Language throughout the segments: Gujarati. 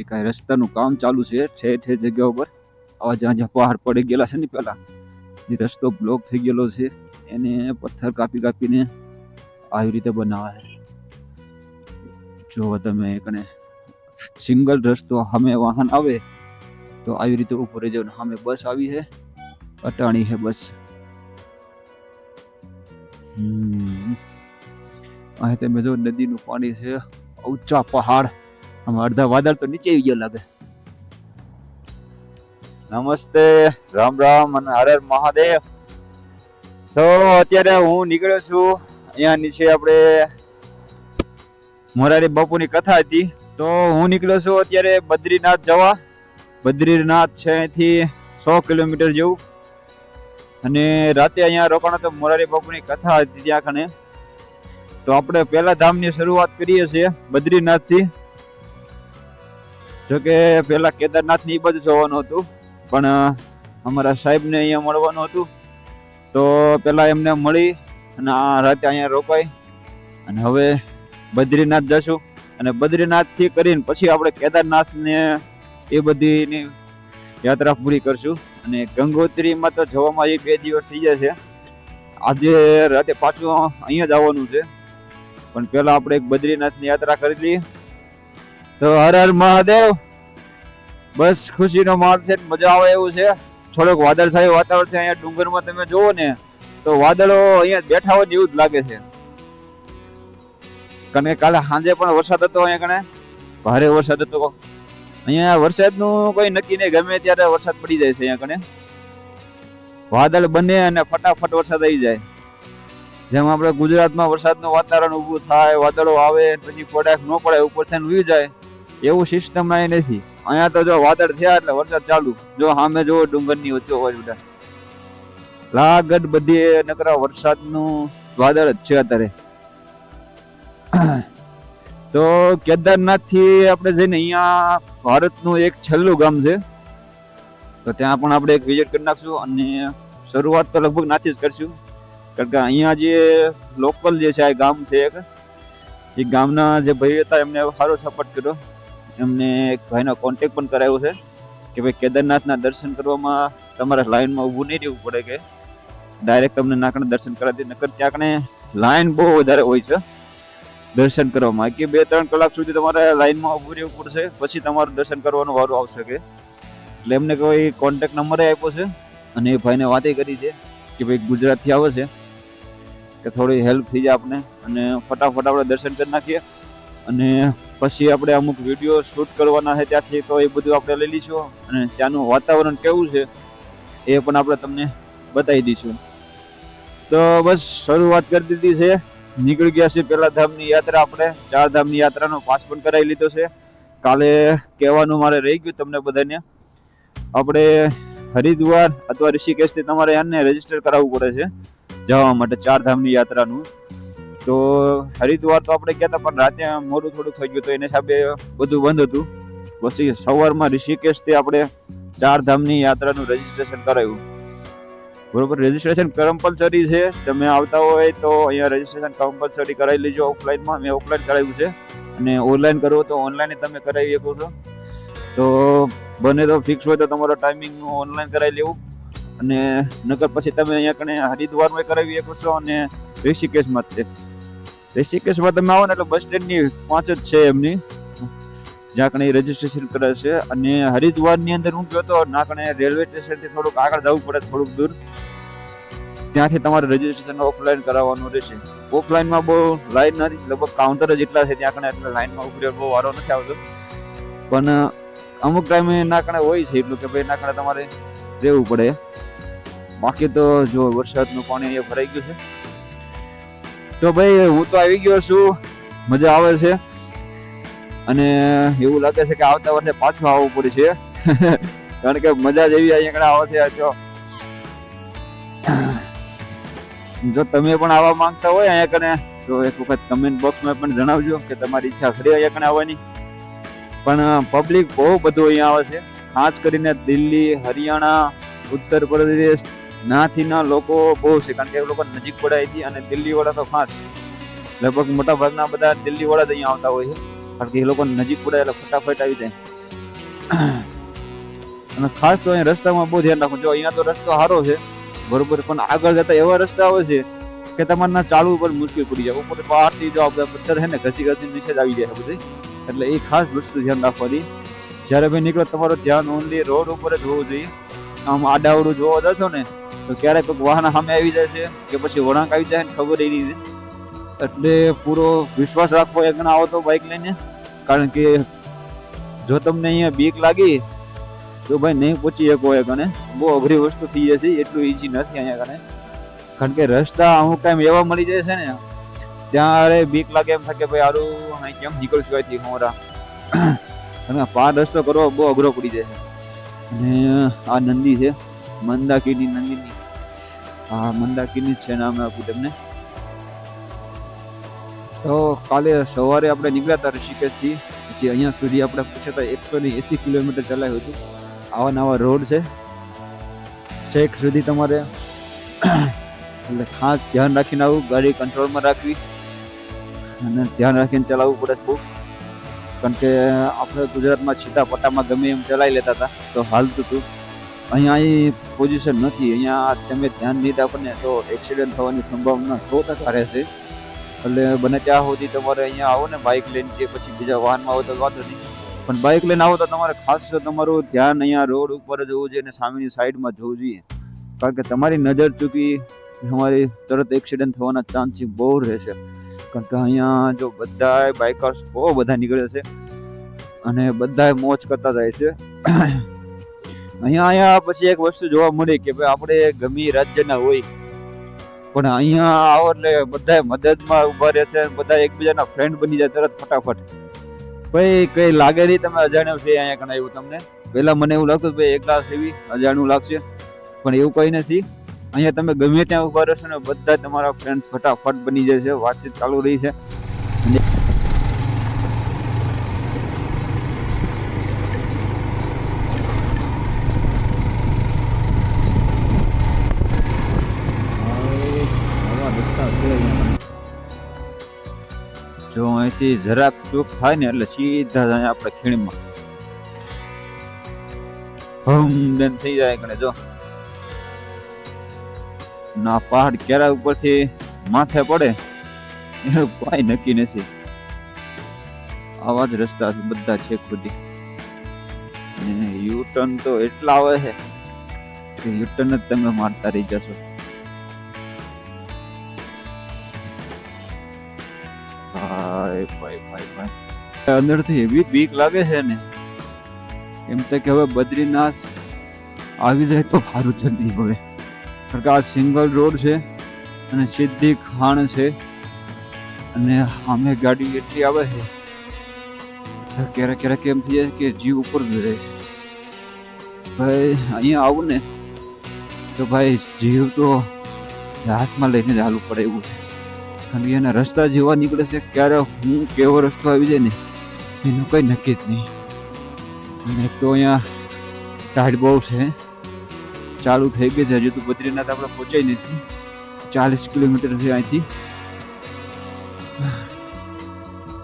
એ કાંઈ રસ્તાનું કામ ચાલુ છે, ઠેર ઠેર જગ્યા ઉપર. આવા જ્યાં જ્યાં પહાડ પડી ગયેલા છે ને પહેલાં જે રસ્તો બ્લોક થઈ ગયેલો છે. એને પથ્થર કાપી કાપીને આવી રીતે બનાવે છે જો તમે કને સિંગલ રસ્તો, સામે વાહન આવે, તો આવી રીતે ઉપર જઈને સામે બસ આવી છે. અટાણી છે બસ. અહીં તમે જો નદીનું પાણી છે, ઊંચા પહાડ. આમાં અડધા વાદળ તો નીચે આવી ગયો લાગે. નમસ્તે, રામ રામ અને હર મહાદેવ. તો અત્યારે હું નીકળ્યો છું, અહીંયા નીચે આપણે મોરારી બાપુની કથા હતી. તો હું નીકળ્યો છું અત્યારે બદ્રીનાથ જવા. બદ્રીનાથ છે અહીંથી સો કિલોમીટર જેવું. અને રાતે અહીંયા રોકાણો તો મોરારી બાપુની કથા હતી ત્યાં કને તો આપણે પહેલા ધામની શરૂઆત કરીએ છીએ બદ્રીનાથથી. જોકે પહેલાં કેદારનાથની એ બાજુ જવાનું હતું, પણ અમારા સાહેબને અહીંયા મળવાનું હતું. તો પહેલાં એમને મળી અને આ રાતે અહીંયા રોકાઈ અને હવે બદ્રીનાથ જશું. અને બદ્રીનાથથી કરીને પછી આપણે કેદારનાથને એ બધીની યાત્રા પૂરી કરશું. અને ગંગોત્રીમાં તો જવામાં એ બે દિવસ થઈ જશે આજે રાતે પાછું અહીંયા જ આવવાનું છે. પણ પહેલાં આપણે એક બદ્રીનાથની યાત્રા કરી લઈએ. તો હર હર મહાદેવ. બસ ખુશીનો માહોલ છે મજા આવે એવું છે. થોડોક વાદળછાયું વાતાવરણ છે અહીંયા ડુંગરમાં તમે જુઓ ને, તો વાદળો અહીંયા બેઠા હોય એવું જ લાગે છે. કારણ કે કાલે સાંજે પણ વરસાદ હતો અહીંયા કણે. ભારે વરસાદ હતો. અહીંયા વરસાદનું કોઈ નક્કી નહીં, ગમે ત્યારે વરસાદ પડી જાય છે અહીંયા કણે. વાદળ બને અને ફટાફટ વરસાદ આવી જાય. જેમ આપણે ગુજરાતમાં વરસાદનું વાતાવરણ ઊભું થાય, વાદળો આવે, પછી પડે ન પડે ઉપર થઈને ઉઈ જાય. એવું સિસ્ટમ અહીં નથી. અહીંયા તો જો વાદળ થયા એટલે વરસાદ ચાલુ. જો સામે જો ડુંગરની વચ્ચે હોય બધા. લાગડ બધી નકરા વરસાદનું વાદળ જ છે અત્યારે. તો કેદારનાથથી આપણે જઈને અહીંયા ભારતનું એક છેલ્લું ગામ છે. તો ત્યાં પણ આપણે એક વિઝિટ કરી નાખશું અને શરૂઆત તો લગભગ નાથી જ કરશું. કારણ કે અહીંયા જે લોકલ જે છે, આ ગામ છે એક, એ ગામના જે ભાઈ હતા એમને સારો સપોર્ટ કર્યો. એમને એક ભાઈનો કોન્ટેક્ટ પણ કરાવ્યો છે કે ભાઈ કેદારનાથના દર્શન કરવામાં તમારે લાઈનમાં ઊભું નહીં રહેવું પડે કે. ડાયરેક્ટ તમને નાકણે દર્શન કરાવી નકર ત્યાં લાઈન બહુ વધારે હોય છે દર્શન કરવામાં. કે બે, ત્રણ કલાક સુધી તમારે લાઈનમાં ઊભું રહેવું પડશે, પછી તમારું દર્શન કરવાનો વારો આવશે કે. એટલે એમને કોઈ કોન્ટેક નંબરે આપ્યો છે અને એ ભાઈને વાતે કરી છે કે ભાઈ ગુજરાતથી આવે છે કે થોડી હેલ્પ થઈ જાય આપણે અને ફટાફટ આપણે દર્શન કરી નાખીએ અને પછી આપણે અમુક વીડિયો શૂટ કરવાના છે ત્યાંથી તો એ બધું આપણે લઈ લઈશું અને ત્યાંનું વાતાવરણ કેવું છે એ પણ આપણે તમને બતાવી દઈશું. તો બસ શરૂઆત કરી દીધી છે. નીકળી ગયા છે પેલા ધામની યાત્રા આપણે. ચાર ધામની યાત્રાનો પાસ પણ કરાવી લીધો છે. કાલે કહેવાનું મારે રહી ગયું તમને બધાને. આપણે હરિદ્વાર અથવા ઋષિકેશથી તમારે એને રજિસ્ટર કરાવવું પડે છે. જવા માટે ચાર ધામની યાત્રાનું. તો હરિદ્વાર તો આપણે ગયા હતા, પણ રાતે મોડું થોડું થઈ ગયું તો એને હિસાબે બધું બંધ હતું. પછી સવારમાં ઋષિકેશથી આપણે ચાર ધામની યાત્રાનું રજીસ્ટ્રેશન કરાવ્યું બરોબર રજીસ્ટ્રેશન કમ્પલસરી છે. તમે આવતા હોય તો અહીંયા રજીસ્ટ્રેશન કમ્પલસરી કરાવી લેજો ઓફલાઈનમાં મેં. ઓફલાઈન કરાવ્યું છે. અને ઓનલાઈન કરવો તો ઓનલાઈન તમે કરાવી શકો છો. તો બને તો ફિક્સ હોય તો તમારો ટાઈમિંગ ઓનલાઈન કરાવી લેવું. અને નકર પછી તમે અહીંયા કણે હરિદ્વારમાં કરાવી શકો છો અને ઋષિકેશમાં જ છે. ઋષિકેશમાં તમે આવો ને એટલે બસ સ્ટેન્ડની પાંચ જ છે એમની. જ્યાં કણે રજીસ્ટ્રેશન કરે છે. અને હરિદ્વારની અંદર હું ગયો તો ના કણે રેલવે સ્ટેશનથી થોડુંક આગળ જવું પડે, થોડુંક દૂર. ત્યાંથી તમારે રજીસ્ટ્રેશન ઓફલાઈન કરાવવાનું રહેશે. ઓફલાઈનમાં બહુ લાઈન નથી, લગભગ કાઉન્ટર જ એટલા છે ત્યાં કણે, એટલે લાઈનમાં ઊભી બહુ વારો નથી આવતો. પણ, અમુક ટાઈમે ના કણે હોય છે એટલું કે ભાઈ ના કણે તમારે રહેવું પડે. બાકી તો જો વરસાદનું પાણી અહીંયા ભરાઈ ગયું છે. તો ભાઈ, હું તો આવી ગયો છું. મજા આવે છે. અને એવું લાગે છે કે આવતા વર્ષે પાછું આવવું પડશે કારણ કે મજા જ એવી અહીંયા આવે છે જો. જો તમે પણ આવવા માંગતા હોય અહીંયા કને તો એક વખત કમેન્ટ બોક્સમાં પણ જણાવજો કે તમારી ઈચ્છા ખરી અહીંયા કને આવવાની. પણ પબ્લિક બહુ બધું અહીંયા આવે છે. ખાસ કરીને દિલ્હી, હરિયાણા, ઉત્તર પ્રદેશ નાથી ના લોકો બહુ છે, કારણ કે એ લોકો નજીક પડે હતી અને દિલ્હી વાળા તો ખાસ લગભગ મોટા ભાગના બધા દિલ્હી વાળા જ અહીંયા આવતા હોય છે, કારણ કે એ લોકો નજીક પડે એટલે ફટાફટ આવી જાય. અને ખાસ તો અહીંયા રસ્તામાં બહુ ધ્યાન રાખવું, જો અહીંયા તો રસ્તો સારો છે, બરોબર, પણ આગળ જતા એવા રસ્તા આવે છે કે તમારે ના ચાલવું પણ મુશ્કેલ પડી જાય. ઉપર બહારથી જો આપણે પથ્થર છે ને, ઘસી ઘસી નીચે જ આવી જાય બધી. એટલે એ ખાસ વસ્તુ ધ્યાન રાખવાની. જ્યારે ભાઈ નીકળો, તમારું ધ્યાન ઓનલી રોડ ઉપર જ હોવું જોઈએ. આમ આડાવડું જોવા જશો ને તો ક્યારેક કોઈક વાહન સામે આવી જાય છે કે પછી વળાંક આવી જાય ને ખબર એ નહીં એટલે પૂરો વિશ્વાસ રાખવો એક ના આવો તો બાઇક લઈને. કારણ કે જો તમને અહીંયા બીક લાગી, તો ભાઈ નહીં પહોંચી શકો એક અને બહુ અઘરી વસ્તુ થઈ જશે, એટલું ઈઝી નથી અહીંયા કને કારણ કે રસ્તા અમુક ટાઈમ એવા મળી જાય છે ને, ત્યારે બીક લાગે એમ થાય કે ભાઈ આરું અહીં કેમ નીકળશું અહીંથી મોરા તમે પાર રસ્તો કરવો બહુ અઘરો પડી જાય છે. અને આ નંદી છે મંદાકીની નંદિની. હા, મંદાકીની છે નામ આપ્યું તમને. તો કાલે સવારે આપણે નીકળ્યા હતા ઋષિકેશથી. પછી અહીંયા સુધી આપણે પૂછ્યા એકસો ને એંસી કિલોમીટર ચલાવ્યું હતું. આવા નવા રોડ છે. છેક સુધી તમારે એટલે ખાસ ધ્યાન રાખીને આવું, ગાડી કંટ્રોલમાં રાખવી. અને ધ્યાન રાખીને ચલાવવું પડે ખૂબ. કારણ કે આપણે ગુજરાતમાં સીધા પટ્ટામાં ગમે એમ ચલાવી લેતા હતા. તો હાલતું હતું. અહીંયા અહીં પોઝિશન નથી. અહીંયા તમે ધ્યાન નહીં રાખો ને તો એક્સિડન્ટ થવાની સંભાવના સો ટકા રહેશે. એટલે બને ત્યાં સુધી તમારે અહીંયા આવો ને બાઇક લઈને કે પછી બીજા વાહનમાં આવો તો વાંધો નહીં. પણ બાઇક લઈને આવો તો તમારે ખાસ તમારું ધ્યાન અહીંયા રોડ ઉપર જ હોવું જોઈએ અને સામેની સાઈડમાં જોવું જોઈએ. કારણ કે તમારી નજર ચૂકી તમારી તરત એક્સિડન્ટ થવાના ચાન્સીસ બહુ રહેશે. કારણ કે અહીંયા જો બધા બાઇકર્સ બહુ બધા નીકળે છે. અને બધા મોજ કરતા જાય છે. અહીંયા અહીંયા પછી એક વસ્તુ જોવા મળી કે ભાઈ આપણે ગમે રાજ્યના હોય. પણ અહીંયા આવો એટલે બધા મદદમાં ઊભા રહે છે બધા એકબીજાના ફ્રેન્ડ બની જાય તરત ફટાફટ. ભાઈ કઈ લાગે નહીં તમે અજાણ્યો છે અહીંયા કણ આવ્યું તમને? પહેલાં મને એવું લાગતું ભાઈ એકલા એવી અજાણ્યું લાગશે. પણ એવું કંઈ નથી. અહીંયા તમે ગમે ત્યાં ઊભા રહેશો ને બધા તમારા ફ્રેન્ડ ફટાફટ બની છે વાતચીત ચાલુ રહી છે. અહીંથી જરાક ચૂક થાય ને એટલે સીધા જાય આપણે ખીણમાં. હમ, બેન થઈ જાય કણે જો. ના, પહાડ કેરા ઉપરથી માથે પડે? એનું કોઈ નક્કી નથી. આવા જ રસ્તા બધા છે સુધી. યુ ટર્ન તો એટલા આવે છે કે યુ ટર્ન જ તમે મારતા રહી જશો. ભાઈ ભાઈ ભાઈ ભાઈ. અંદરથી એવી બીક લાગે છે ને. એમ તો કે હવે બદ્રીનાથ આવી જાય તો સારું જલ્દી હવે. કારણ કે આ સિંગલ રોડ છે અને સીધી ખાણ છે. અને સામે ગાડી એટલી આવે છે. ક્યારેક ક્યારેક એમ થઈ જાય કે જીવ ઉપર રહે છે. ભાઈ, અહીંયા આવું ને તો ભાઈ, જીવ તો હાથમાં લઈને હાલવું પડે એવું છે. કે રસ્તા જેવા નીકળે છે, ક્યારે હું કેવો રસ્તો આવી જાય ને, એનું કંઈ નક્કી જ નહીં. અને એક તો અહીંયા ટાઢ બહુ છે. ચાલુ થઈ ગઈ છે, હજુ તો બદ્રીનાથ આપણે પહોંચાઈ નથી. ચાલીસ કિલોમીટર છે અહીંથી.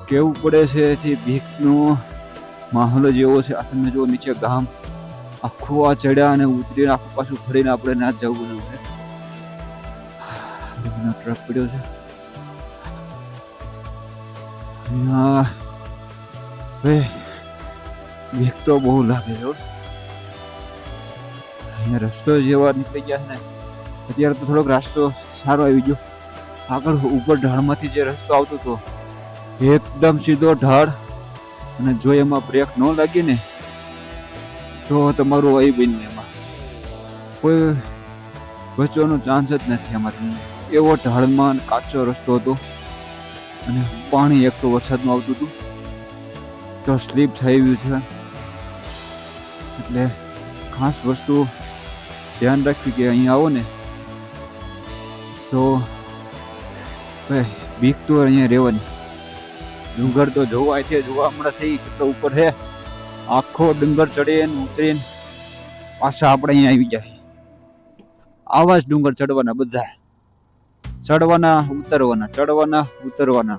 કેવું પડે છે એથી ભીખનો માહોલ જ એવો છે આ તમે જો નીચે ગામ. આખું આ ચડ્યા અને ઉતરીને આખું પાછું ફરીને આપણે ના જવું છે ટ્રક પડ્યો છે. હવે તો બહુ લાગે છે અહીંયા રસ્તો જેવા નીકળી ગયા છે ને. અત્યારે તો થોડોક રસ્તો સારો આવી ગયો. આગળ ઉપર ઢાળમાંથી જે રસ્તો આવતો હતો એકદમ સીધો ઢાળ. અને જો એમાં બ્રેક ન લાગી ને, તો તમારું આવી બની એમાં. કોઈ બચવાનો ચાન્સ જ નથી એમાં એવો ઢાળમાં કાચો રસ્તો હતો. અને પાણી એક તો વરસાદનું આવતું હતું. તો સ્લીપ થઈ ગયું છે. એટલે ખાસ વસ્તુ ધ્યાન રાખવી કે અહીંયા આવો ને. તો બીક તો અહીંયા રહેવાની. ડુંગર તો જોવા છે, જોવા હમણાં છે કેટલો ઉપર છે. આખો ડુંગર ચડીને ઉતરીને પાછા આપણે અહીંયા આવી જાય. આવા જ ડુંગર ચડવાના બધા. ચડવાના, ઉતરવાના ચડવાના, ઉતરવાના.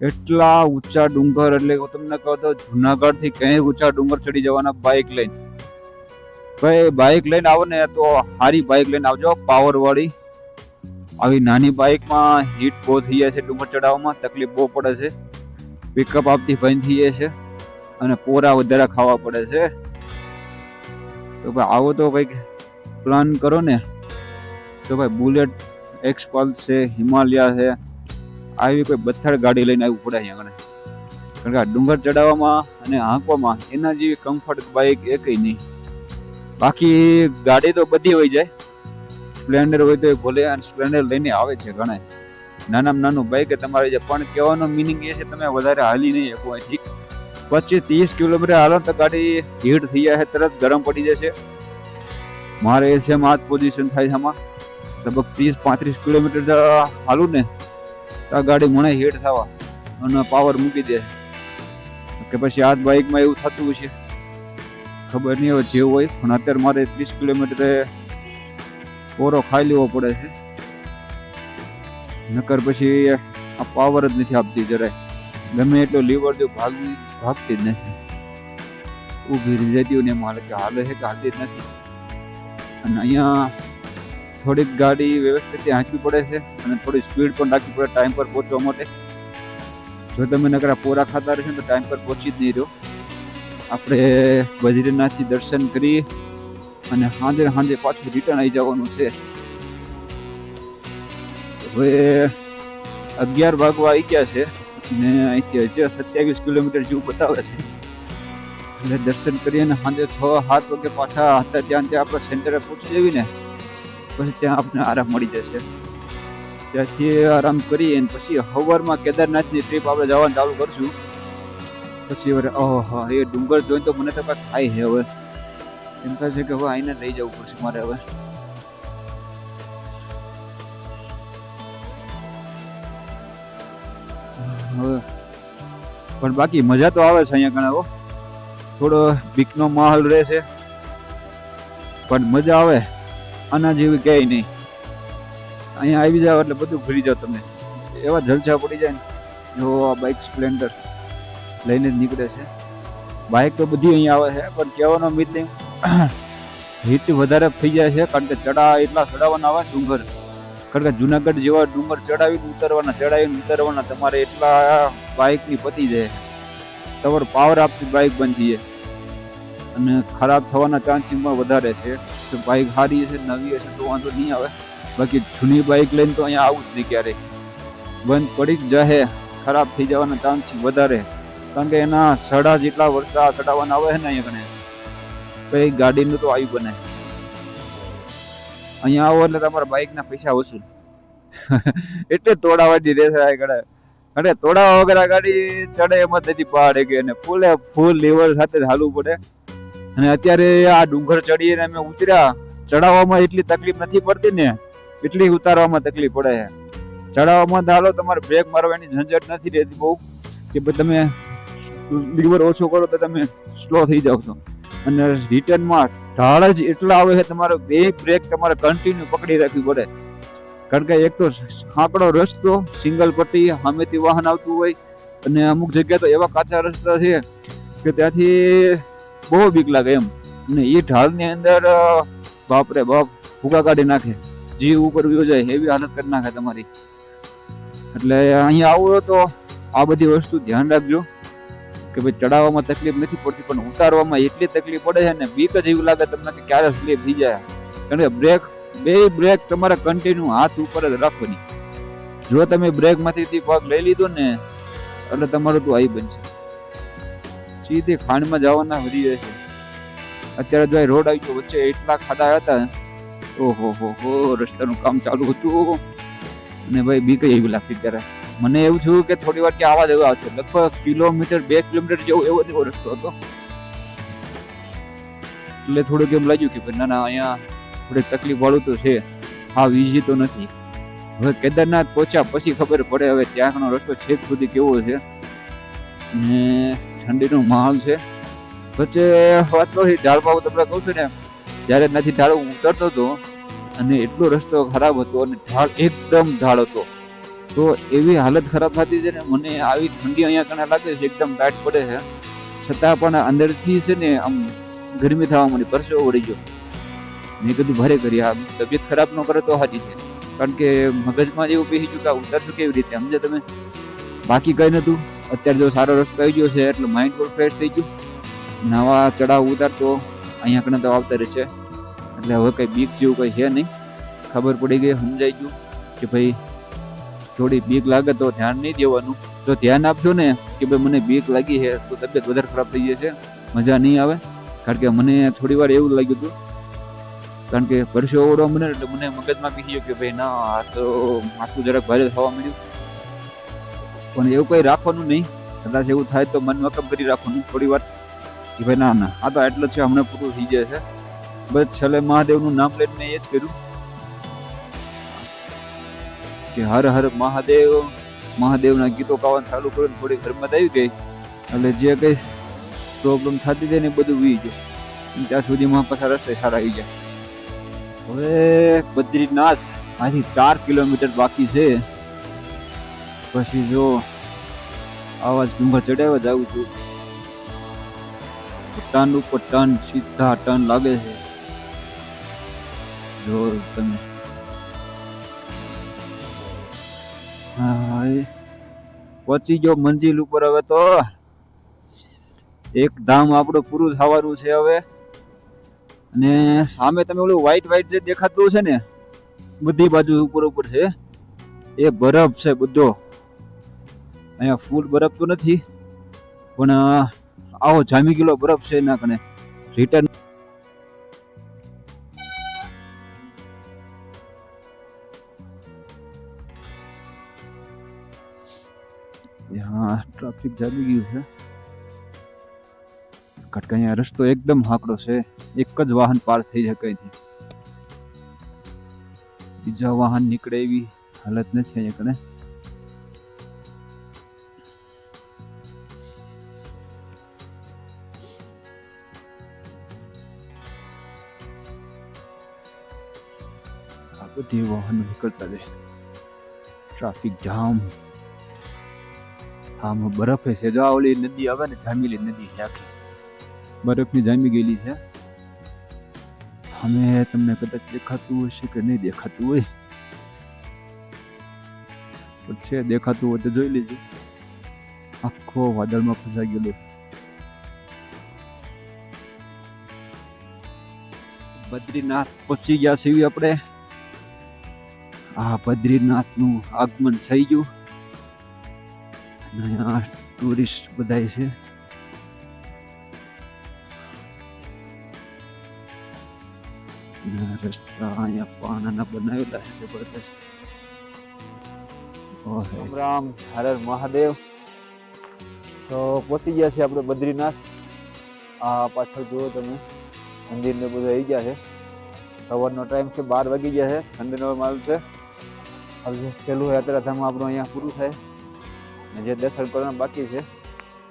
એટલા ઊંચા ડુંગર, એટલે હું તમને કહું તો જુનાગઢથી ક્યાંય ઊંચા ડુંગર ચડી જવાના બાઇક લઈને. ભાઈ બાઇક લઈને આવો ને તો સારી બાઇક લઈને આવજો પાવર વાળી આવી નાની બાઇકમાં હીટ બહુ થઈ જાય છે ડુંગર ચડાવવામાં, તકલીફ બહુ પડે છે. પિકઅપ આપતી બંધ થઈ જાય છે અને પોરા વધારે ખાવા પડે છે. તો ભાઈ, આવો તો કંઈક પ્લાન કરો ને. તો ભાઈ બુલેટ એક્સપલ્સ છે, હિમાલયા છે. આવી કોઈ બથડ ગાડી લઈને આવવું પડે અહીંયા આગળ. કારણ કે આ ડુંગર ચડાવવામાં અને હાંકવામાં એના જેવી કમ્ફર્ટ બાઇક એકય નહીં. બાકી ગાડી તો બધી હોય જાય. સ્પ્લેન્ડર હોય તો એ ભલે અને સ્પ્લેન્ડર લઈને આવે છે ઘણા નાનામાં નાનું બાઇક તમારે જે પણ કહેવાનો મિનિંગ એ છે, તમે વધારે હાલી નહીં શકો અહીંથી પચીસ ત્રીસ કિલોમીટર હાલો તો ગાડી હીટ થઈ જાય તરત ગરમ પડી જશે. મારે છે આ જ પોઝિશન થાય છે આમાં. લગભગ ત્રીસ, પાંત્રીસ કિલોમીટર હાલું ને. આ ગાડી મને હેડ થવા અને પાવર મૂકી દે. કે પછી આ બાઇકમાં એવું થતું હશે. ખબર નહીં હવે જેવું હોય, પણ અત્યારે મારે ત્રીસ કિલોમીટરે પોરો ખાઈ લેવો પડે છે. નકર પછી આ પાવર જ નથી આપતી જરાય. ગમે એટલો લીવર જો ભાગી ભાગતી જ નથી. ઊભી રહી જતી હોય ને એમ હાલે કે હાલે છે કે હાલતી જ નથી. અને અહીંયા થોડીક ગાડી વ્યવસ્થિત હાંચવી પડે છે અને થોડી સ્પીડ પણ રાખવી પડે ટાઈમ પર પહોંચવા માટે. જો તમે નકરા પોરા ખાતા રહેશો તો ટાઈમ પર પહોંચી જ નહીં રહ્યો. આપણે બદ્રીનાથથી દર્શન કરી અને સાંજે સાંજે પાછું રિટર્ન આવી જવાનું છે. હવે અગિયાર વાગવા આવી ગયા છે ને અહીંથી હજી સત્યાવીસ કિલોમીટર જેવું બતાવે છે. એટલે દર્શન કરીને સાંજે છ, સાત વાગે પાછા હતા ત્યાં ત્યાં આપણે સેન્ટરે પહોંચી જવી ને પછી ત્યાં આપણે આરામ મળી જશે. ત્યાંથી આરામ કરીએ અને પછી હવારમાં કેદારનાથની ટ્રીપ આપણે જવાનું ચાલુ કરશું. પછી ઓહો, એ ડુંગર જોઈને તો મને તો કાંઈક થાય છે હવે. એમ કહે છે કે હવે આઈને લઈ જવું પડશે મારે હવે. હવે, પણ બાકી મજા તો આવે છે અહીંયા ઘણા થોડો બીકનો માહોલ રહે છે પણ મજા આવે. આના જેવી ક્યાંય નહીં. અહીંયા આવી જાવ એટલે બધું ભૂલી જાઓ તમે. એવા જલસા પડી જાય ને, જો આ બાઇક સ્પ્લેન્ડર લઈને જ નીકળે છે. બાઇક તો બધી અહીંયા આવે છે, પણ કહેવાનો મિતિંગ હીટ વધારે થઈ જાય છે, કારણ કે ચડા એટલા ચડાવવાના આવે ડુંગર. કારણ કે જુનાગઢ જેવા ડુંગર ચડાવીને ઉતરવાના ચડાવીને ઉતરવાના, તમારે એટલા બાઇકની પતી જાય. તમારો પાવર આપતી બાઇક બંધ જાય. અને ખરાબ થવાના ચાન્સીસ પણ વધારે છે. તો બાઇક સારી હશે, નવી હશે, તો વાંધો નહીં આવે. બાકી જૂની બાઇક લઈને તો અહીંયા આવું જ નહીં ક્યારેય બંધ પડી જ જશે ખરાબ થઈ જવાના ચાન્સીસ વધારે. કારણ કે એના સડા જેટલા વરસાદ ચડાવવાના આવે છે ને અહીંયા કને કઈ ગાડીનું તો આવી બને. અહીંયા આવો એટલે તમારા બાઇકના પૈસા વસૂલ. એટલે તોડાવાની રહેશે આ કડે અરે તોડાવા વગર ગાડી ચડે એમ નથી પહાડે કે અને ફૂલે ફૂલ લેવલ સાથે હાલવું પડે. અને અત્યારે આ ડુંગર ચડીને અમે ઉતર્યા. ચડાવવામાં એટલી તકલીફ નથી પડતી ને, એટલી ઉતારવામાં તકલીફ પડે છે. ચડાવવામાં ધારો તમારે બ્રેક મારવાની ઝંઝટ નથી રહેતી બહુ, કે તમે લીવર ઓછો કરો તો તમે સ્લો થઈ જાવ છો. અને રિટર્નમાં ઢાળ જ એટલા આવે છે તમારે બે બ્રેક તમારે કન્ટિન્યુ પકડી રાખવી પડે. કારણ કે એક તો સાંકડો રસ્તો સિંગલ પટ્ટી, સામેથી વાહન આવતું હોય, અને અમુક જગ્યા તો એવા કાચા રસ્તા છે કે ત્યાંથી બહુ બીક લાગે એમ. અને એ ઢાળની અંદર બાપરે બાપ ફૂગા કાઢી નાખે. જીવ ઉપર વયો જાય, એવી હાલત કરી નાખે તમારી. એટલે અહીંયા આવો તો આ બધી વસ્તુ ધ્યાન રાખજો. કે ભાઈ ચડાવવામાં તકલીફ નથી પડતી, પણ ઉતારવામાં એટલી તકલીફ પડે છે ને બીક જ એવું લાગે તમને કે ક્યારે સ્લીપ થઈ જાય. કારણ કે બ્રેક બે બ્રેક તમારે કન્ટિન્યુ હાથ ઉપર જ રાખવાની. જો તમે બ્રેકમાંથી પગ લઈ લીધો ને, એટલે તમારું તો આવી બનશે. સીધી ખાંડમાં જવાના વધી જશે અત્યારે જો રોડ આવી ગયો, વચ્ચે એટલા ખાડા હતા. ઓહો, હો હો, રસ્તાનું કામ ચાલુ હતું. અને ભાઈ બીક એવી લાગતી ત્યારે. મને એવું થયું કે થોડી વાર ત્યાં આવા જેવું આવશે લગભગ કિલોમીટર, બે કિલોમીટર જેવો એવો એવો રસ્તો હતો. એટલે થોડુંક એમ લાગ્યું કે ભાઈ ના ના, અહીંયા થોડીક તકલીફ વાળું તો છે. હા, ઈઝી તો નથી. હવે કેદારનાથ પહોંચ્યા પછી ખબર પડે હવે ત્યાંનો રસ્તો છેક સુધી કેવો છે. ને ઠંડીનો માહોલ છે. વચ્ચે વાત તો ઢાળમાં હું તમને કહું છું ને, જ્યારે નથી ઢાળ ઉતરતો હતો અને એટલો રસ્તો ખરાબ હતો અને ઢાળ એકદમ ઢાળ હતો. તો એવી હાલત ખરાબ થતી છે ને, મને આવી ઠંડી અહીંયા કણે લાગે છે, એકદમ ટાઈટ પડે છે. છતાં પણ અંદરથી છે ને, આમ ગરમી થવા માંડી, પરસેવો વળી ગયો. મેં કીધું ભારે કરી, આ તબિયત ખરાબ ન કરે તો હાજી છે. કારણ કે મગજમાં જેવું બેસી ગયું કે ઉતરશું કેવી રીતે? સમજે તમે? બાકી કઈ નતું અત્યારે જો સારો રસ્તો આવી ગયો છે, એટલે માઇન્ડ પણ ફ્રેશ થઈ ગયું. નવા ચડાવ ઉતાર તો અહીંયા કણે તો આવતા રહેશે. એટલે હવે કંઈ બીક જેવું કઈ છે નહીં. ખબર પડી ગઈ, સમજાઈ ગયું કે ભાઈ, થોડી બીક લાગે તો ધ્યાન નહીં દેવાનું. તો ધ્યાન આપજો ને કે ભાઈ મને બીક લાગી છે, તો તબિયત વધારે ખરાબ થઈ જશે. મજા નહીં આવે. કારણ કે મને થોડી વાર એવું લાગ્યું હતું. કારણ કે પરસો ઓવડવા મને, એટલે મને મગજમાં પીસી ગયો કે ભાઈ ના, આ તો માથું જરાક ભારે થવા મળ્યું પણ એવું કંઈ રાખવાનું નહીં. કદાચ એવું થાય તો મન મકમ કરી રાખવાનું, થોડી વાર. કે ભાઈ ના ના, આ તો એટલું છે, હમણાં પૂરું થઈ જાય છે. બસ છેલ્લે મહાદેવનું નામ લઈને મેં એ જ કર્યું. કે હર હર મહાદેવ, મહાદેવના ગીતો ગાવાનું ચાલુ કર્યું થોડી ઘરમાં આવી ગઈ. એટલે જે કંઈ પ્રોબ્લેમ થતી હતી ને બધું વી અને ત્યાં સુધીમાં પાછા રસ્તે સારા આવી ગયા હવે બદ્રીનાથ આથી ચાર કિલોમીટર બાકી છે. પછી જો આવાજ ડુંગર ચડાવવા જાઉં છું. ટન ઉપર ટન સીધા ટન લાગે છે. જો તમે પહોંચી ગયો મંજિલ ઉપર હવે તો. એક ધામ આપણું પૂરું થવાનું છે હવે. અને સામે તમે ઓલું વ્હાઈટ વ્હાઈટ જે દેખાતું છે ને, બધી બાજુ ઉપર ઉપર છે. એ બરફ છે બધો. અહીંયા ફૂલ બરફ તો નથી, પણ આવો જામી ગયેલો બરફ છે એના કણે. રિટર્ન હા ટ્રાફિક જામી ગયું છે. અહીંયા રસ્તો એકદમ હાકડો છે. એક જ વાહન પાર થઈ શકે છે બીજા વાહન નીકળે એવી હાલત નથી અહીંયા કણે. આ બધી વાહનો નીકળતા રહે ટ્રાફિક જામ આમાં બરફ છે જો આ ઓલી નદી આવે ને જામેલી નદી છે આખી બરફની જામી ગયેલી છે અમે તમને કદાચ દેખાતું હશે કે નહીં દેખાતું હોય પણ છે દેખાતું હોય તો જોઈ લેજો આખો વાદળમાં ફસાઈ ગયેલો છે. બદ્રીનાથ પહોંચી ગયા છીએ આપણે આ બદ્રીનાથનું આગમન થઈ ગયું. અને આ ટુરિસ્ટ બધાય છે. બનાવેલા છે જબરદસ્ત. રામ મહાદેવ. તો પહોંચી ગયા છે આપણે બદ્રીનાથ. આ પાછળ જુઓ તમે મંદિર ને બધું આવી ગયા છે. સવારનો ટાઈમ છે, બાર વાગી ગયા છે ઠંડીનો માલ છે. પેલું યાત્રાધામ આપણું અહીંયા પૂરું થાય. અને જે દર્શન કરવાના બાકી છે,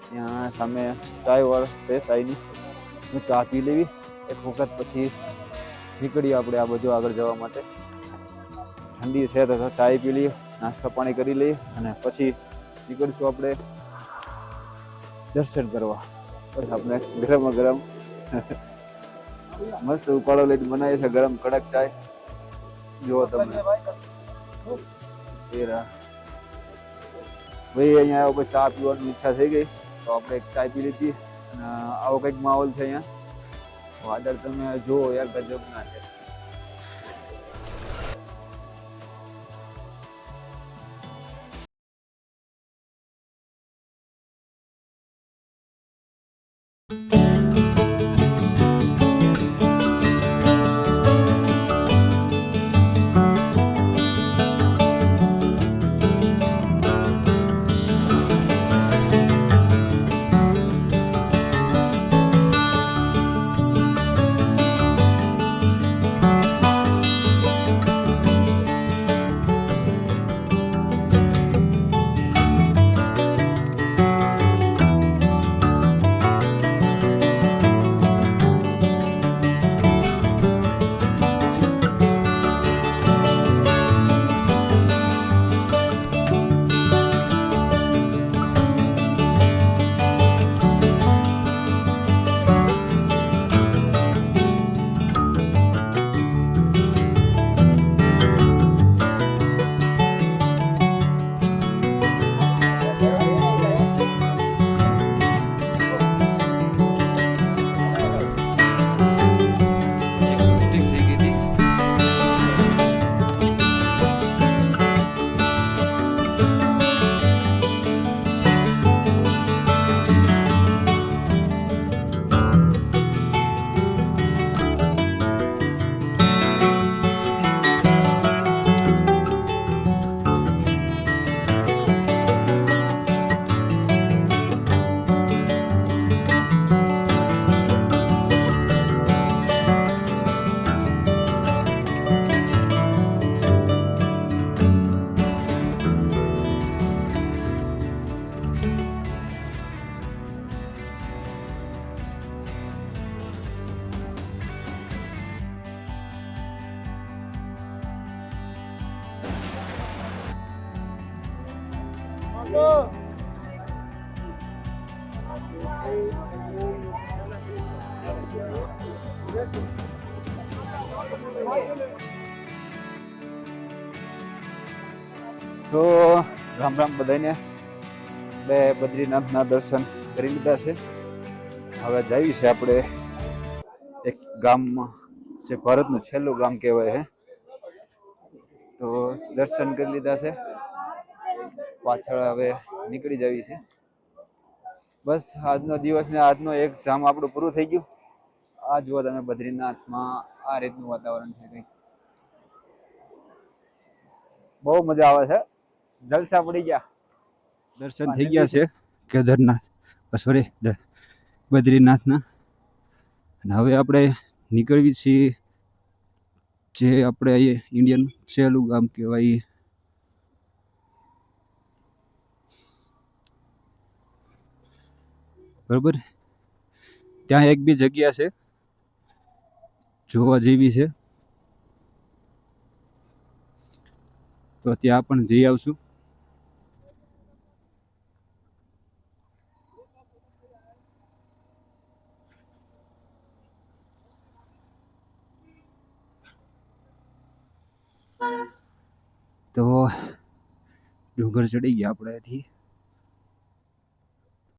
ત્યાં સામે ચાય વાળ છે સાઈની. હું ચા પી લેવી, એક વખત પછી નીકળીએ આપણે આ બધું આગળ જવા માટે. ઠંડી છે તો ચાય પી લઈએ, નાસ્તા પાણી કરી લઈએ અને પછી નીકળીશું આપણે દર્શન કરવા. પછી આપણે ગરમ ગરમ મસ્ત ઉકાળો લઈને બનાવીએ છે ગરમ કડક ચાય. જુઓ તમે એ રહ્યા. ભાઈ, અહીંયા આવ્યો પછી ચા પીવાની ઈચ્છા થઈ ગઈ. તો આપણે એક ચા પી લીધી. અને આવો કંઈક માહોલ છે અહીંયા. વાદળ તમે જુઓ યાર ગજબ છે. તો રામ રામ બધાને બે બદ્રીનાથના દર્શન કરી લીધા છે. હવે જઈએ છે આપણે એક ગામમાં જે ભારતનું છેલ્લું ગામ કહેવાય છે. તો દર્શન કરી લીધા છે. પાછળ હવે નીકળી જવી છે બસ આજનો દિવસ ને આજનો એક ધામ આપણું પૂરું થઈ ગયું. આ જુઓ તમે બદ્રીનાથમાં આ રીતનું વાતાવરણ છે કંઈક. બહુ મજા આવે છે. જલસા પડી ગયા. દર્શન થઈ ગયા છે કેદારનાથ. સોરી બદ્રીનાથના. અને હવે આપણે નીકળવી છીએ જે આપણે ઇન્ડિયન છેલ્લું ગામ કહેવાય. બરોબર? ત્યાં એક બી જગ્યા છે. જોવા જેવી છે. તો ત્યાં પણ જઈ આવશું. તો ડુંગર ચડી ગયા આપણે અહીંથી